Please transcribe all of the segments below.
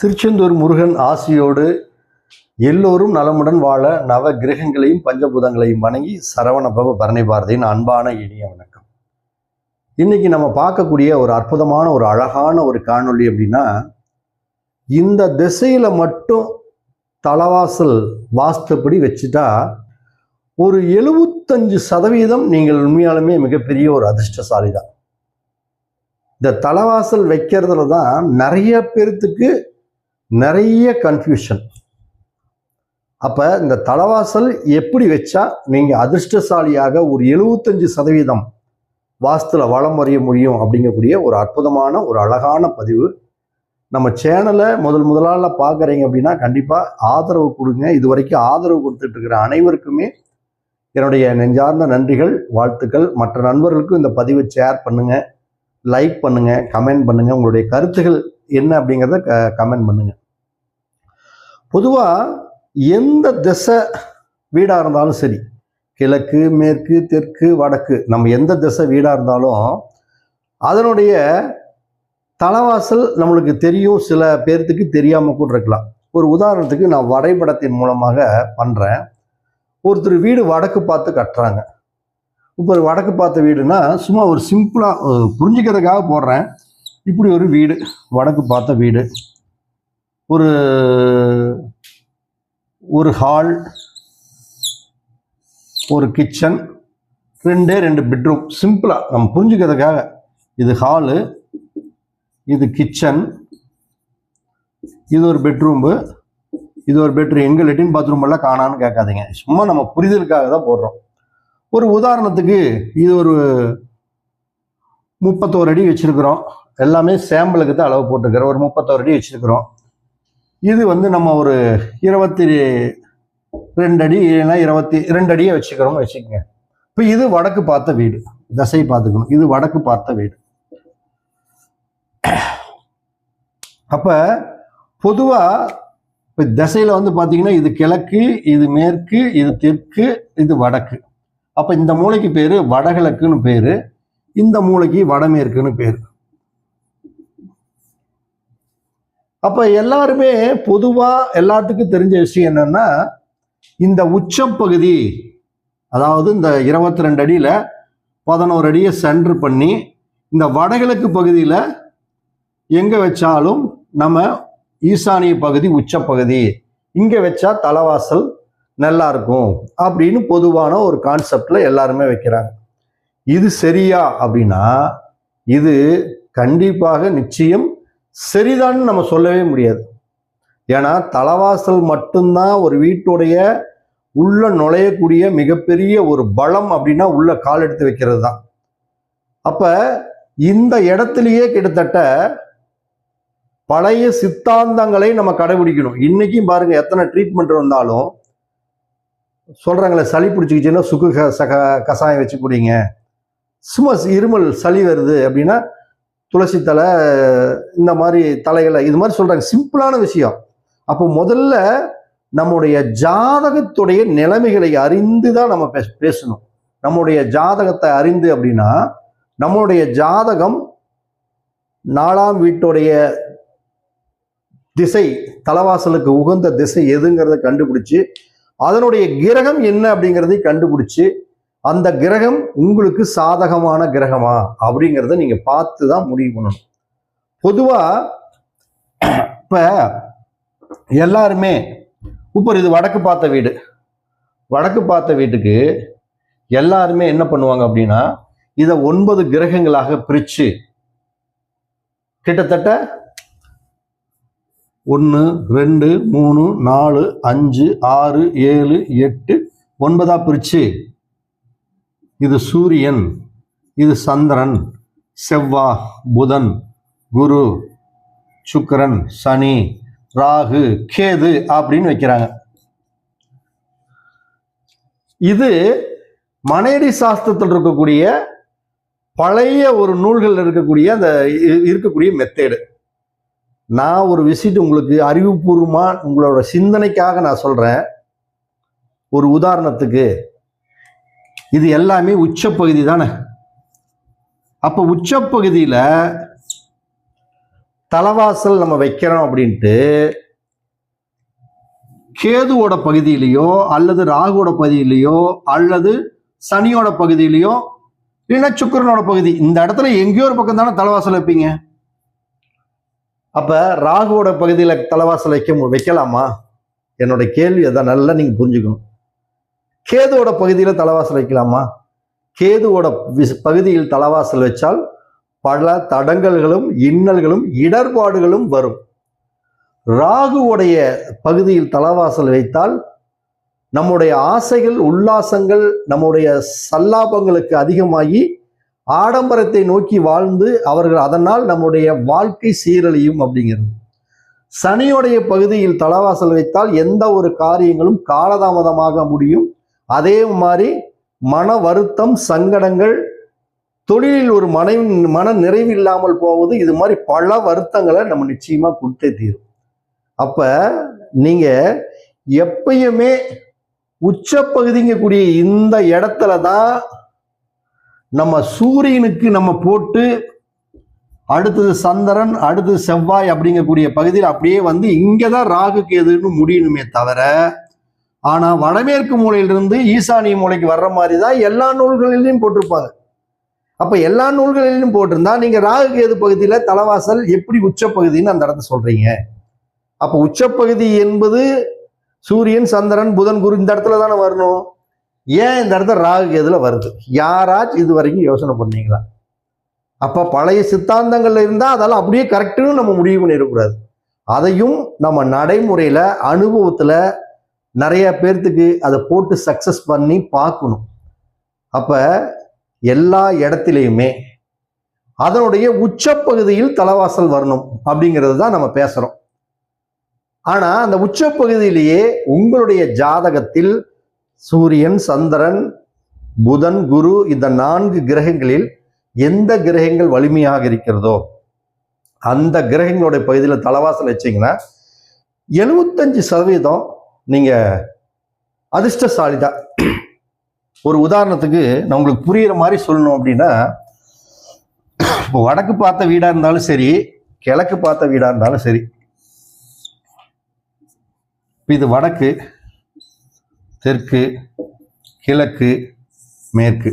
திருச்செந்தூர் முருகன் ஆசியோடு எல்லோரும் நலமுடன் வாழ நவ கிரகங்களையும் பஞ்சபூதங்களையும் வணங்கி சரவண பவ பரணி பாரதியின் அன்பான இனிய வணக்கம். இன்னைக்கு நம்ம பார்க்கக்கூடிய ஒரு அற்புதமான ஒரு அழகான ஒரு காணொளி அப்படின்னா இந்த திசையில மட்டும் தலவாசல் வாஸ்துப்படி வச்சுட்டா ஒரு எழுபத்தஞ்சு சதவீதம் நீங்கள் உண்மையாலுமே மிகப்பெரிய ஒரு அதிர்ஷ்டசாலி தான் இந்த தலவாசல் வைக்கிறதுல தான் நிறைய பேர்த்துக்கு நிறைய கன்ஃபியூஷன் அப்போ இந்த தலவாசல் எப்படி வச்சா நீங்கள் அதிர்ஷ்டசாலியாக ஒரு எழுபத்தஞ்சு சதவீதம் வாஸ்துல வளம் வரைய முடியும் அப்படிங்கக்கூடிய ஒரு அற்புதமான ஒரு அழகான பதிவு. நம்ம சேனலை முதல் முதலால பார்க்குறீங்க அப்படின்னா கண்டிப்பாக ஆதரவு கொடுங்க. இது வரைக்கும் ஆதரவு கொடுத்துட்டு இருக்கிற அனைவருக்குமே என்னுடைய நெஞ்சார்ந்த நன்றிகள் வாழ்த்துக்கள். மற்ற நண்பர்களுக்கும் இந்த பதிவை ஷேர் பண்ணுங்கள் லைக் பண்ணுங்கள் கமெண்ட் பண்ணுங்கள் உங்களுடைய கருத்துகள் என்ன அப்படிங்கிறத க கமெண்ட் பண்ணுங்கள் பொதுவாக எந்த திசை வீடாக இருந்தாலும் சரி கிழக்கு மேற்கு தெற்கு வடக்கு நம்ம எந்த திசை வீடாக இருந்தாலும் அதனுடைய தலைவாசல் நம்மளுக்கு தெரியும் சில பேர்த்துக்கு தெரியாமல் கூட இருக்கலாம். ஒரு உதாரணத்துக்கு நான் வரைபடத்தின் மூலமாக பண்ணுறேன் ஒருத்தர் வீடு வடக்கு பார்த்து கட்டுறாங்க. இப்போ ஒரு வடக்கு பார்த்த வீடுனா சும்மா ஒரு சிம்பிளாக புரிஞ்சுக்கிறதுக்காக போடுறேன். இப்படி ஒரு வீடு வடக்கு பார்த்த வீடு. ஒரு ஒரு ஹால் ஒரு கிச்சன் ரெண்டே ரெண்டு பெட்ரூம் சிம்பிளாக நம்ம புரிஞ்சுக்கிறதுக்காக இது ஹாலு இது கிச்சன் இது ஒரு பெட்ரூம்பு இது ஒரு பெட்ரூம் எங்கே லெட்டின் பாத்ரூம் எல்லாம் காணான்னு கேட்காதீங்க. சும்மா நம்ம புரிதலுக்காக தான் போடுறோம். ஒரு உதாரணத்துக்கு இது ஒரு முப்பத்தோரு அடி வச்சுருக்குறோம். எல்லாமே சாம்பிளுக்கு தான் அளவு போட்டுருக்குறோம். ஒரு முப்பத்தோரு அடி வச்சுருக்குறோம். இது வந்து நம்ம ஒரு இருபத்தி ரெண்டு அடி இல்லைன்னா இருபத்தி ரெண்டு அடியை வச்சுக்கிறோம்னு வச்சுக்கோங்க. இப்போ இது வடக்கு பார்த்த வீடு. தசை பார்த்துக்கணும். இது வடக்கு பார்த்த வீடு. அப்போ பொதுவாக இப்போ திசையில் வந்து பார்த்தீங்கன்னா இது கிழக்கு இது மேற்கு இது தெற்கு இது வடக்கு. அப்போ இந்த மூளைக்கு பேர் வடகிழக்குன்னு பேர். இந்த மூளைக்கு வடமேற்குன்னு பேர். அப்போ எல்லாருமே பொதுவாக எல்லாத்துக்கும் தெரிஞ்ச விஷயம் என்னன்னா இந்த உச்சப்பகுதி அதாவது இந்த இருபத்தி ரெண்டு அடியில் பதினோரு அடியை சென்ட்ரு பண்ணி இந்த வடகிழக்கு பகுதியில் எங்கே வச்சாலும் நம்ம ஈசானிய பகுதி உச்சப்பகுதி இங்கே வச்சா தலைவாசல் நல்லா இருக்கும் அப்படின்னு பொதுவான ஒரு கான்செப்டில் எல்லாருமே வைக்கிறாங்க. இது சரியா அப்படின்னா இது கண்டிப்பாக நிச்சயம் சரிதான்னு நம்ம சொல்லவே முடியாது. ஏன்னா தலைவாசல் மட்டும்தான் ஒரு வீட்டுடைய உள்ள நுழையக்கூடிய மிகப்பெரிய ஒரு பலம் அப்படின்னா உள்ள கால் எடுத்து வைக்கிறது தான் அப்ப இந்த இடத்துலயே கிட்டத்தட்ட பழைய சித்தாந்தங்களை நம்ம கடைபிடிக்கணும். இன்னைக்கும் பாருங்க எத்தனை ட்ரீட்மெண்ட் வந்தாலும் சொல்றாங்களே சளி பிடிச்சிக்கிச்சுன்னா சுக்கு க- சக கஷாயம் வச்சு குடிங்க. சும்மா இருமல் சளி வருது அப்படின்னா துளசி தலை இந்த மாதிரி தலைகளை இது மாதிரி சொல்றாங்க. சிம்பிளான விஷயம். அப்போ முதல்ல நம்முடைய ஜாதகத்துடைய நிலைமைகளை அறிந்து தான் நம்ம பேச- பேசணும். நம்முடைய ஜாதகத்தை அறிந்து அப்படின்னா நம்மளுடைய ஜாதகம் நாலாம் வீட்டுடைய திசை தலவாசலுக்கு உகந்த திசை எதுங்கிறத கண்டுபிடிச்சு அதனுடைய கிரகம் என்ன அப்படிங்கிறதை கண்டுபிடிச்சு அந்த கிரகம் உங்களுக்கு சாதகமான கிரகமா? அப்படிங்கிறத நீங்க பார்த்து தான் முடிவு பண்ணணும். பொதுவா இப்ப எல்லாருமே இப்போ இது வடக்கு பார்த்த வீடு. வடக்கு பார்த்த வீட்டுக்கு எல்லாருமே என்ன பண்ணுவாங்க அப்படின்னா இதை ஒன்பது கிரகங்களாக பிரித்து கிட்டத்தட்ட ஒன்று ரெண்டு மூணு நாலு அஞ்சு ஆறு ஏழு எட்டு ஒன்பதாக பிரித்து இது சூரியன் இது சந்திரன் செவ்வா புதன் குரு சுக்கிரன் சனி ராகு கேது அப்படின்னு வைக்கிறாங்க. இது மனையடி சாஸ்திரத்தில் இருக்கக்கூடிய பழைய ஒரு நூல்கள் இருக்கக்கூடிய அந்த இ- இருக்கக்கூடிய மெத்தேடு நான் ஒரு விசிட் உங்களுக்கு அறிவுபூர்வமாக உங்களோட சிந்தனைக்காக நான் சொல்கிறேன் ஒரு உதாரணத்துக்கு இது எல்லாமே உச்சப்பகுதி தானே? அப்போ உச்சப்பகுதியில் தலைவாசல் நம்ம வைக்கிறோம் அப்படின்ட்டு கேதுவோட பகுதியிலையோ அல்லது ராகுவோட பகுதியிலையோ அல்லது சனியோட பகுதியிலையோ இல்லைன்னா சுக்கிரனோட பகுதி இந்த இடத்துல எங்கேயோ ஒரு பக்கம் தானே தலைவாசல் வைப்பீங்க. அப்ப ராகுவோட பகுதியில் தலைவாசல் வைக்க மு- வைக்கலாமா? என்னோட கேள்வி அதான் நல்லா நீங்க புரிஞ்சுக்கணும். கேதுவோட பகுதியில் தலைவாசல் வைக்கலாமா? கேதுவோட விஸ்- பகுதியில் தலைவாசல் வச்சால் பல தடங்கல்களும் இன்னல்களும் இடர்பாடுகளும் வரும். ராகுவுடைய பகுதியில் தலைவாசல் வைத்தால் நம்முடைய ஆசைகள் உல்லாசங்கள் நம்முடைய சல்லாபங்களுக்கு அதிகமாகி ஆடம்பரத்தை நோக்கி வாழ்ந்து அவர்கள் அதனால் நம்முடைய வாழ்க்கை சீரழியும் அப்படிங்கிறது. சனியுடைய பகுதியில் தலைவாசல் வைத்தால் எந்த ஒரு காரியங்களும் காலதாமதமாக முடியும். அதே மாதிரி மன வருத்தம் சங்கடங்கள் தொழிலில் ஒரு மனை மன நிறைவு இல்லாமல் போவது இது மாதிரி பல வருத்தங்களை நம்ம நிச்சயமாக கொடுத்தே தீரும். அப்போ நீங்கள் எப்பயுமே உச்சப்பகுதிங்கக்கூடிய இந்த இடத்துல தான் நம்ம சூரியனுக்கு நம்ம போட்டு அடுத்தது சந்திரன் அடுத்தது செவ்வாய் அப்படிங்கக்கூடிய பகுதியில் அப்படியே வந்து இங்கே தான் ராகு கேதுன்னு முடியணுமே தவிர ஆனால் வடமேற்கு மூலையிலிருந்து ஈசானிய மூலைக்கு வர்ற மாதிரி தான் எல்லா நூல்களிலையும் போட்டிருப்பாங்க. அப்போ எல்லா நூல்களிலும் போட்டிருந்தா நீங்கள் ராகு கேது பகுதியில் தலைவாசல் எப்படி உச்சப்பகுதின்னு அந்த இடத்த சொல்றீங்க. அப்போ உச்சப்பகுதி என்பது சூரியன் சந்திரன் புதன் குரு இந்த இடத்துல தானே வரணும். ஏன் இந்த இடத்துல ராகு கேதுல வருது? யாராச்சும் இது வரைக்கும் யோசனை பண்ணீங்களா? அப்ப பழைய சித்தாந்தங்கள்ல இருந்தா அதெல்லாம் அப்படியே கரெக்டுன்னு நம்ம முடிவு பண்ணிடக்கூடாது. அதையும் நம்ம நடைமுறையில அனுபவத்துல நிறைய பேர்த்துக்கு அதை போட்டு சக்ஸஸ் பண்ணி பார்க்கணும். அப்போ எல்லா இடத்துலையுமே அதனுடைய உச்சப்பகுதியில் தலைவாசல் வரணும் அப்படிங்கிறது தான் நம்ம பேசுகிறோம் ஆனால் அந்த உச்சப்பகுதியிலேயே உங்களுடைய ஜாதகத்தில் சூரியன் சந்திரன் புதன் குரு இந்த நான்கு கிரகங்களில் எந்த கிரகங்கள் வலிமையாக இருக்கிறதோ அந்த கிரகங்களுடைய பகுதியில் தலைவாசல் வச்சிங்கன்னா எழுபத்தஞ்சு சதவீதம் நீங்கள் அதிர்ஷ்டசாலி தான் ஒரு உதாரணத்துக்கு நான் உங்களுக்கு புரிகிற மாதிரி சொல்லணும் அப்படின்னா இப்போ வடக்கு பார்த்த வீடாக இருந்தாலும் சரி கிழக்கு பார்த்த வீடாக இருந்தாலும் சரி இது வடக்கு தெற்கு கிழக்கு மேற்கு.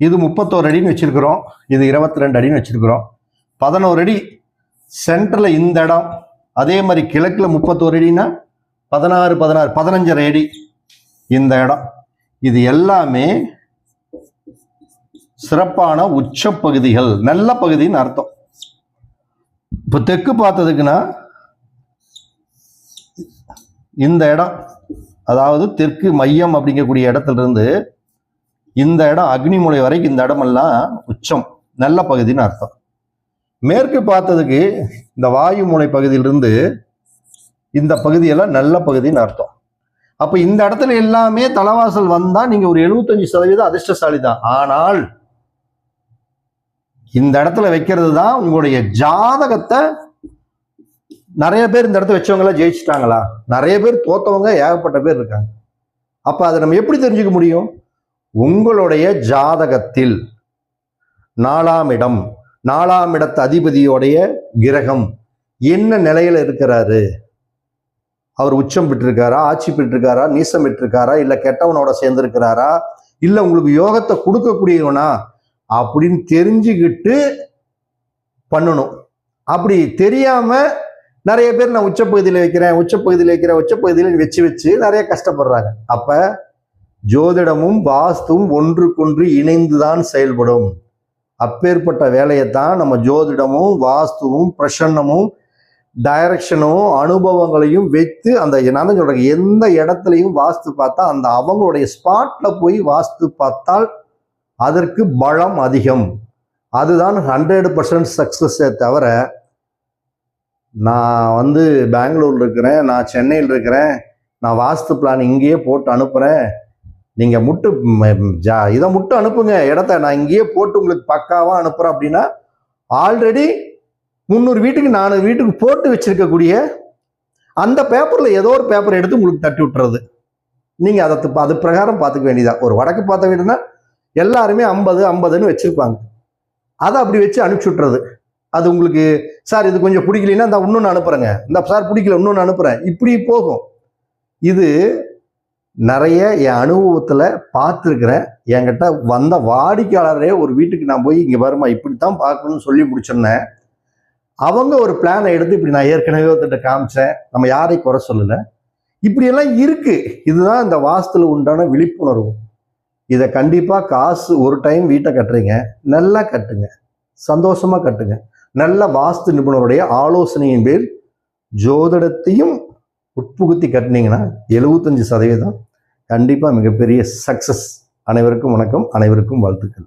இது முப்பத்தோரு அடின்னு வச்சுருக்குறோம் இது இருபத்தி ரெண்டு அடின்னு வச்சுருக்குறோம். பதினோரு அடி சென்டரில் இந்த இடம் அதே மாதிரி கிழக்கில் முப்பத்தோரு அடின்னா பதினாறு பதினாறு பதினஞ்சரை அடி இந்த இடம். இது எல்லாமே சிறப்பான உச்ச பகுதிகள். நல்ல பகுதின்னு அர்த்தம். இப்போ தெற்கு பார்த்ததுக்குன்னா இந்த இடம் அதாவது தெற்கு மையம் அப்படிங்கக்கூடிய இடத்துல இருந்து இந்த இடம் அக்னிமுலை வரைக்கும் இந்த இடமெல்லாம் உச்சம் நல்ல பகுதின்னு அர்த்தம். மேற்கு பார்த்ததுக்கு இந்த வாயு மூளை பகுதியிலிருந்து இந்த பகுதியெல்லாம் நல்ல பகுதின்னு அர்த்தம். அப்போ இந்த இடத்துல எல்லாமே தலைவாசல் வந்தால் நீங்கள் ஒரு எழுபத்தஞ்சு சதவீதம் அதிர்ஷ்டசாலி தான். ஆனால் இந்த இடத்துல வைக்கிறது தான் உங்களுடைய ஜாதகத்தை நிறைய பேர் இந்த இடத்த வச்சவங்களாம் ஜெயிச்சுட்டாங்களா ஜெயிச்சிட்டாங்களா? நிறைய பேர் தோத்தவங்க ஏகப்பட்ட பேர் இருக்காங்க. அப்போ அதை நம்ம எப்படி தெரிஞ்சுக்க முடியும்? உங்களுடைய ஜாதகத்தில் நாலாம் இடம் நாலாம் இடத்து அதிபதியோடைய கிரகம் என்ன நிலையில் இருக்கிறாரு? அவர் உச்சம் பெற்றிருக்காரா ஆட்சி பெற்றிருக்காரா நீசம் பெற்றிருக்காரா இல்லை கெட்டவனோட சேர்ந்திருக்கிறாரா? இல்லை உங்களுக்கு யோகத்தை கொடுக்கக்கூடியவனா? அப்படின்னு தெரிஞ்சுக்கிட்டு பண்ணணும். அப்படி தெரியாம நிறைய பேர் நான் உச்சப்பகுதியில் வைக்கிறேன் உச்சப்பகுதியில் வைக்கிறேன் உச்சப்பகுதியில் வச்சு வச்சு நிறைய கஷ்டப்படுறாங்க. அப்ப ஜோதிடமும் வாஸ்துவும் ஒன்றுக்கொன்று இணைந்துதான் செயல்படும். அப்பேற்பட்ட வேலையைத்தான் நம்ம ஜோதிடமும் வாஸ்துவும் பிரசன்னமும் டைரக்ஷனும் அனுபவங்களையும் வைத்து அந்த நான் தான் எந்த இடத்துலையும் வாஸ்து பார்த்தா அந்த அவங்களுடைய ஸ்பாட்ல போய் வாஸ்து பார்த்தால் அதற்கு பலம் அதிகம். அதுதான் ஹண்ட்ரட் பர்சன்ட் சக்ஸஸே தவிர நான் வந்து பெங்களூர்ல இருக்கிறேன் நான் சென்னையில் இருக்கிறேன் நான் வாஸ்து பிளான் இங்கேயே போட்டு அனுப்புறேன். நீங்க முட்டு ஜா- இதை முட்டு அனுப்புங்க இடத்த நான் இங்கேயே போட்டு உங்களுக்கு பக்காவா அனுப்புறேன் அப்படின்னா ஆல்ரெடி முந்நூறு வீட்டுக்கு நானூறு வீட்டுக்கு போட்டு வச்சிருக்கக்கூடிய அந்த பேப்பரில் ஏதோ ஒரு பேப்பர் எடுத்து உங்களுக்கு தட்டி விட்டுறது. நீங்கள் அதை அது பிரகாரம் பார்த்துக்க வேண்டியதா? ஒரு வடக்கு பார்த்த வீடுனா எல்லாருமே ஐம்பது ஐம்பதுன்னு வச்சுருப்பாங்க. அதை அப்படி வச்சு அனுப்பிச்சி விட்றது அது உங்களுக்கு சார் இது கொஞ்சம் பிடிக்கலன்னா இந்த இன்னொன்று அனுப்புகிறேங்க இந்த சார் பிடிக்கல இன்னொன்று அனுப்புகிறேன் இப்படி போகும். இது நிறைய என் அனுபவத்தில் பார்த்துருக்குறேன். என்கிட்ட வந்த வாடிக்கையாளரே ஒரு வீட்டுக்கு நான் போய் இங்கே வருமா இப்படித்தான் பார்க்கணும்னு சொல்லி முடிச்சிருந்தேன். அவங்க ஒரு பிளானை எடுத்து இப்படி நான் ஏற்கனவே ஒருத்தட்ட காமிச்சேன். நம்ம யாரையும் குறை சொல்லலை. இப்படியெல்லாம் இருக்கு. இதுதான் இந்த வாஸ்துல உண்டான விழிப்புணர்வு. இதை கண்டிப்பாக காசு ஒரு டைம் வீட்டை கட்டுறீங்க. நல்லா கட்டுங்க. சந்தோஷமாக கட்டுங்க. நல்ல வாஸ்து நிபுணருடைய ஆலோசனையின் பேர் ஜோதிடத்தையும் உட்புகுத்தி கட்டினீங்கன்னா எழுபத்தஞ்சு சதவீதம் கண்டிப்பாக மிகப்பெரிய சக்ஸஸ் அனைவருக்கும் வணக்கம். அனைவருக்கும் வாழ்த்துக்கள்.